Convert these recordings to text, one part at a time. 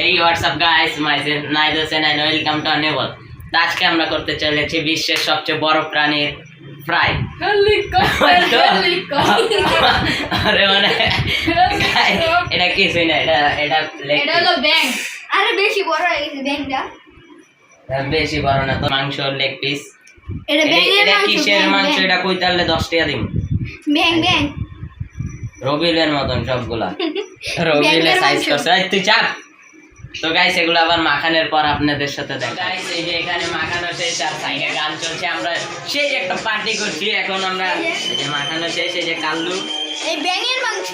এই WhatsApp guys my Naid Hossain and welcome to Nebal আজকে আমরা করতে চলেছি বিশ্বের সবচেয়ে বড় প্রাণীর ফ্রাই হেলিকপ্টার আরে মানে এটা কিছুই না এটা এটা এটা হলো ব্যাংক আরে বেশি বড় হয়ে গেছে piece। বেশি বড় না তো মাংস লেগ পিস এটা ব্যাংকের এটা মাংস কিসের মাংস? এটা কই তাহলে দশ টাকা দিন ব্যাংক ব্যাংক রবিলের মতন সবগুলা। রবিলে ব্যাঙের সাইজ করছে। তুই চাপ। তো গাইস এগুলো আবার মাখানোর পর আপনাদের সাথে দেখা। গাইস এই যে এখানে মাখানো শেষ আর সাইডে গান চলছে আমরা সেই একটা পার্টি করছি এখন আমরা এই যে। মাখানো শেষ এই যে কাল্লু। এই ব্যাংকের মাংস।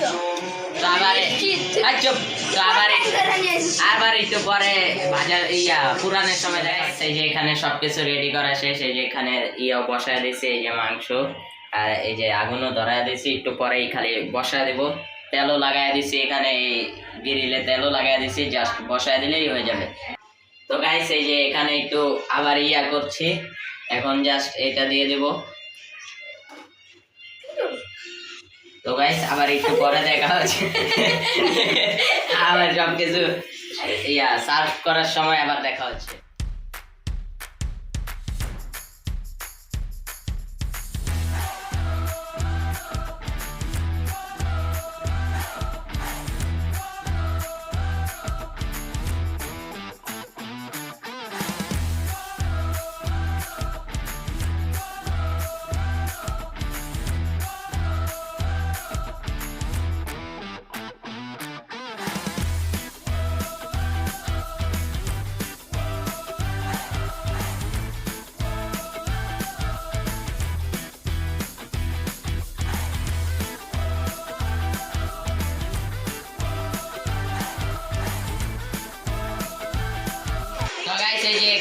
আবার আচ্ছা তো আবার আবার একটু পরে বাজার ইয়া পুরানের সময় দেখা এই যে এখানে সবকিছু রেডি করা শেষ এই যে এখানে ইয়া বসায় দিয়েছি এই যে মাংস আর এই যে আগুনও ধরায় দিয়েছি একটু পরেই খালি বসায় দেব। তেলও লাগাই দিছি, এখানে এই গ্রিলে তেলও লাগাই দিছি জাস্ট বসায় দিলেই হয়ে যাবে। তো গাইস এই যে এখানে একটু আবার ইয়া করছি, এখন জাস্ট এটা দিয়ে দেব। তো গাইস আবার একটু পরে দেখা হচ্ছে। আবার সব কিছু ইয়া সার্ভ করার সময় আবার দেখা হচ্ছে।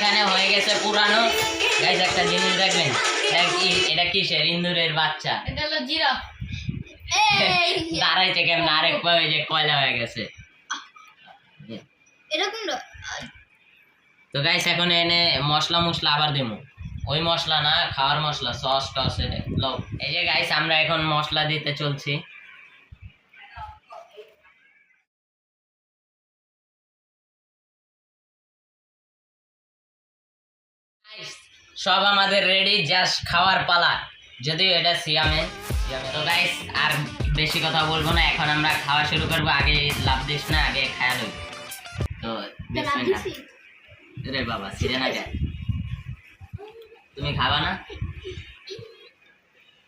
এখানে হয়ে গেছে পুরানো। গাইস একটা জিনিস দেখবেন। এটা কিসের? ইন্দুরের বাচ্চা। এটা হলো জিরাফ কেমন? আরেক পা যে কয়লা হয়ে গেছে। এরকম তো গাইস এখন এনে মশলা মশলা আবার দেবো ওই মশলা না খাওয়ার মশলা সস টস লও। এই যে গাইস আমরা এখন মশলা দিতে চলছি। সব আমাদের রেডি জাস্ট খাওয়ার পালা। যদিও এটা সিয়ামে তো গাইস আর বেশি কথা বলব না এখন আমরা খাওয়া শুরু করব। আগে লাভ দিস না আগে খায়া লই। তো? রে বাবা সিরেনা কে? তুমি খাবা না?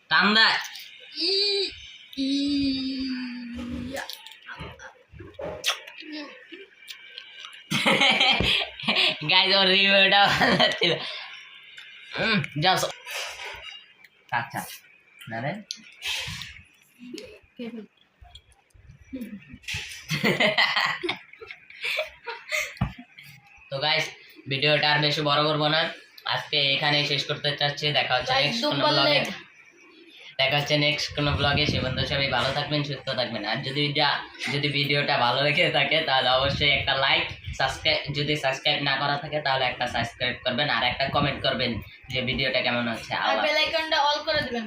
কান্দা ই- ইয়া। গাইজ ওর রিভিউটা ভালো ছিল যাও আচ্ছা না রে তো গাইস ভিডিওটা আর বেশি বড় করব না। আজকে এখানেই শেষ করতে চাচ্ছি। দেখা হচ্ছে নেক্সট কোনো। ব্লগে দেখা হচ্ছে নেক্সট কোনো ব্লগে সে বন্ধু সবাই ভালো থাকবেন সুস্থ থাকবেন। আর যদি যা- যদি ভিডিওটা ভালো লেগে থাকে তাহলে অবশ্যই একটা লাইক সাবস্ক্রাইব যদি সাবস্ক্রাইব না করা থাকে, তাহলে একটা সাবস্ক্রাইব করবেন আর একটা কমেন্ট করবেন যে ভিডিওটা কেমন হচ্ছে। আর বেল আইকনটা অল করে দিবেন।